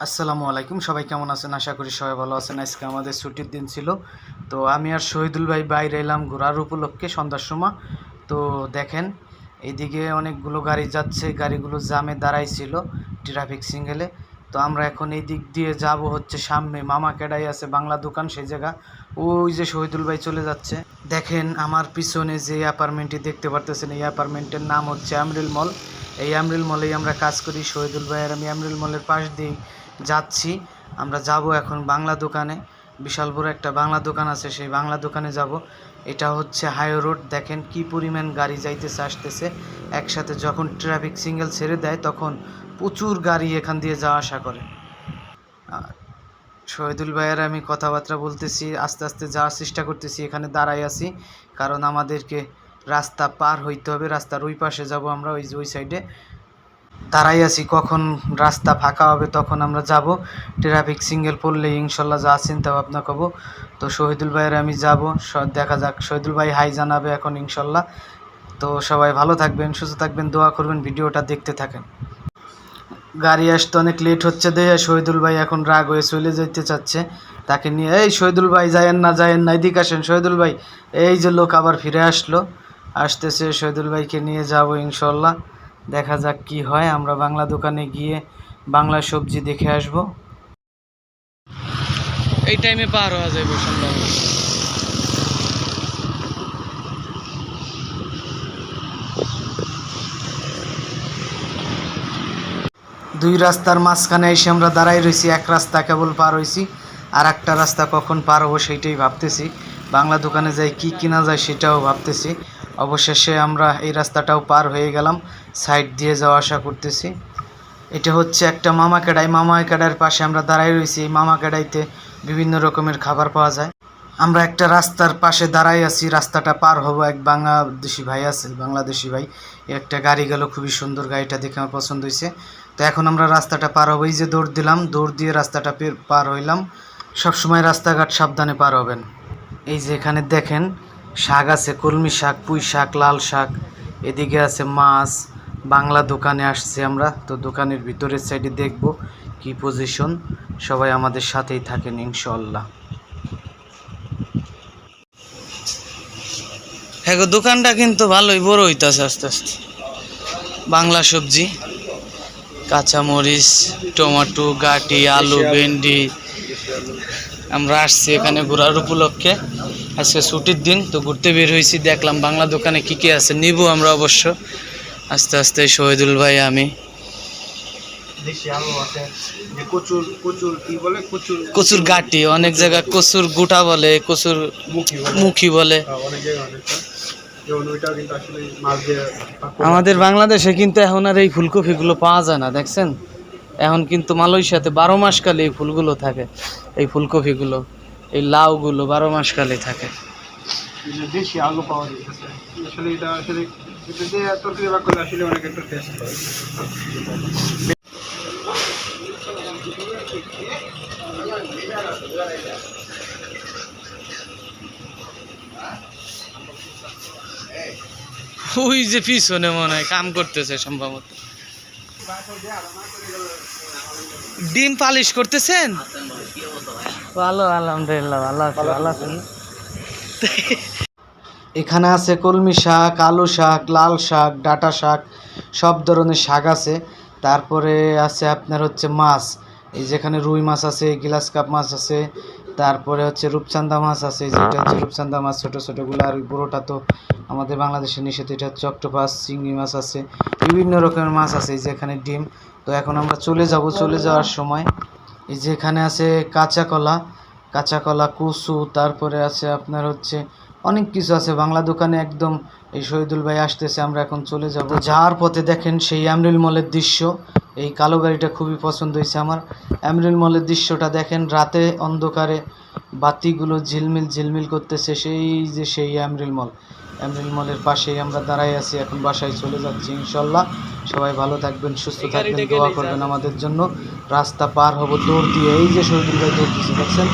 আসসালামু আলাইকুম। সবাই কেমন আছেন? আশা করি সবাই ভালো আছেন। আজকে আমাদের ছুটির দিন ছিল। তো আমি আর শহীদুল ভাই বাইরে এলাম ঘোরার উপলক্ষে সন্ধ্যার সময়। তো দেখেন, এইদিকে অনেকগুলো গাড়ি যাচ্ছে। গাড়িগুলো জামে দাঁড়াইছিল ট্রাফিক সিঙ্গেলে তো আমরা এখন এই দিক দিয়ে যাব হচ্ছে সামনে। মামা কেডাই আছে, বাংলা দোকান সেই জায়গা। ওই যে শহীদুল ভাই চলে যাচ্ছে। দেখেন, আমার পিছনে যে অ্যাপার্টমেন্টটি দেখতে পারতেছেন, এই অ্যাপার্টমেন্টের নাম হচ্ছে আমরিল মল। এই আমরিল মলেই আমরা কাজ করি। শহীদুল ভাই আর আমি আমরিল মলের পাশ দিয়েই যাচ্ছি। আমরা যাব এখন বাংলা দোকানে। বিশাল বড় একটা বাংলা দোকান আছে, সেই বাংলা দোকানে যাব। এটা হচ্ছে হাইওয়ে রোড। দেখেন কি পরিমাণ গাড়ি যাইতেছে, আসতেছে। একসাথে যখন ট্রাফিক সিঙ্গেল ছেড়ে দেয়, তখন প্রচুর গাড়ি এখান দিয়ে যাওয়া আসা করে। শহীদুল ভাইয়ের আমি কথাবার্তা বলতেছি, আস্তে আস্তে যাওয়ার চেষ্টা করতেছি, এখানে দাঁড়াই আছি। কারণ আমাদেরকে রাস্তা পার হইতে হবে, রাস্তার ওই পাশে যাব আমরা, ওই ওই সাইডে দাঁড়াই আছি, কখন রাস্তা ফাঁকা হবে তখন আমরা যাব। ট্রাফিক সিঙ্গেল পড়লে ইনশাল্লাহ যা চিন্তা ভাবনা করব। তো শহীদুল ভাইয়ের আমি যাব দেখা যাক। শহীদুল ভাই হাই জানাবে এখন ইনশাল্লাহ। তো সবাই ভালো থাকবেন, সুস্থ থাকবেন, দোয়া করবেন, ভিডিওটা দেখতে থাকেন। গাড়ি আসতে অনেক লেট হচ্ছে দেখে শহীদুল ভাই এখন রাগ হয়ে চলে যেতে চাচ্ছে। তাকে নিয়ে, এই শহীদুল ভাই, যায়েন না যায়েন না, এদিকে আসেন শহীদুল ভাই। এই যে লোক আবার ফিরে আসলো, আসতেছে, শহীদুল ভাইকে নিয়ে যাব ইনশাল্লাহ। দেখা যাক কি হয়। আমরা বাংলা দোকানে গিয়ে বাংলা সবজি দেখে আসব। এই টাইমে পার হওয়া যাবে সম্ভব দুই রাস্তার মাঝখানে এসে আমরা দাঁড়াই রয়েছি এক রাস্তা কেবল পার হয়েছি আর একটা রাস্তা কখন পার হব সেইটাই ভাবতেছি। বাংলা দোকানে যাই কি কিনা যায় সেটাও ভাবতেছি। অবশেষে আমরা এই রাস্তাটাও পার হয়ে গেলাম সাইড দিয়ে যাওয়া আসা করতেছি। এটা হচ্ছে একটা মামা কেডাই। মামা কেডার পাশে আমরা দাঁড়াই রয়েছি। এই মামা কেডাইতে বিভিন্ন রকমের খাবার পাওয়া যায়। আমরা একটা রাস্তার পাশে দাঁড়াই আছি। রাস্তাটা পার হব এক বাংলাদেশি ভাই আছে, বাংলাদেশি ভাই। একটা গাড়ি গেল, খুবই সুন্দর গাড়িটা দেখে আমার পছন্দ হয়েছে। তো এখন আমরা রাস্তাটা পার হব। এই যে দৌড় দিলাম, দৌড় দিয়ে রাস্তাটা পের- পার হইলাম। সবসময় রাস্তাঘাট সাবধানে পার হবেন। এই যে এখানে দেখেন, শাক আছে, কলমি শাক, পুঁই শাক, লাল শাক, এদিকে আছে মাছ, বাংলা দোকানে আসছি আমরা, তো দোকানের ভিতরের সাইডে দেখব কি পজিশন সবাই আমাদের সাথেই থাকেন ইনশাল্লাহ হ্যাঁ দোকানটা কিন্তু ভালোই, বড় হইতাছে আস্তে আস্তে। বাংলা সবজি, কাঁচামরিচ, টমেটো, গাটি, আলু, ভেন্ডি। আমরা আসছি এখানে ঘোরার উপলক্ষে। আজকে ছুটির দিন তো ঘুরতে বের হয়েছি দেখলাম বাংলা দোকানে কি কি আছে নিব আমরা অবশ্য। আস্তে আস্তে শহীদুল ভাই আমি। কচুর গাটি অনেক জায়গায় কচুর গুটা বলে কচুর মুখী বলে। হ্যাঁ। আমাদের বাংলাদেশে কিন্তু এখন আর এই ফুলকপিগুলো পাওয়া যায় না দেখছেন? এখন কিন্তু মালয়েশিয়াতে বারো মাস কালে এই ফুলগুলো থাকে এই ফুলকপিগুলো। এই লাউগুলো বারো মাস কালে থাকে। এই দেশি আলু পাওয়া যাচ্ছে আসলে এটা আসলে এটা দিয়ে তরকারি বা করলে আসলে অনেক একটা টেস্ট হয়। ওই যে পিছনে মনে হয় কাম করতেছে সম্ভবত। ডিম পালিশ করতেছেন? ভালো আলহামদুলিল্লাহ ভালো আছে ভালো আছেন? এখানে আছে কলমি শাক আলু শাক লাল শাক ডাটা শাক সব ধরনের শাক আছে। তারপরে আছে আপনার হচ্ছে মাছ। এই যেখানে রুই মাছ আছে গ্লাস কাপ মাছ আছে তারপরে হচ্ছে রূপচান্দা মাছ আছে যেটা হচ্ছে রূপচান্দা মাছ ছোটো ছোটোগুলো আর ওই বড়োটা তো আমাদের বাংলাদেশে নিষেধ এটা হচ্ছে অক্টোপাস চিংড়ি মাছ আছে বিভিন্ন রকমের মাছ আছে এই যে এখানে ডিম। তো এখন আমরা চলে যাব চলে যাওয়ার সময় এই যে এখানে আছে কাঁচা কলা কাঁচা কলা কুসু তারপরে আছে আপনার হচ্ছে অনেক কিছু আছে। বাংলা দোকানে একদম এই শহীদুল ভাই আসতেছে, আমরা এখন চলে যাব। যাওয়ার পথে দেখেন সেই অ্যামরিল মলের দৃশ্য। এই কালো গাড়িটা খুবই পছন্দ হয়েছে আমার। অ্যামরিল মলের দৃশ্যটা দেখেন, রাতে অন্ধকারে বাতিগুলো ঝিলমিল ঝিলমিল করতেছে সেই যে সেই অ্যামরিল মল। অ্যামরিল মলের পাশেই আমরা দাঁড়াই আছি এখন বাসায় চলে যাচ্ছি ইনশাল্লাহ। সবাই ভালো থাকবেন সুস্থ থাকবেন দোয়া করবেন আমাদের জন্য। রাস্তা পার হব দৌড় দিয়ে এই যে শহীদুল ভাই দৌড় দিচ্ছে দেখছেন?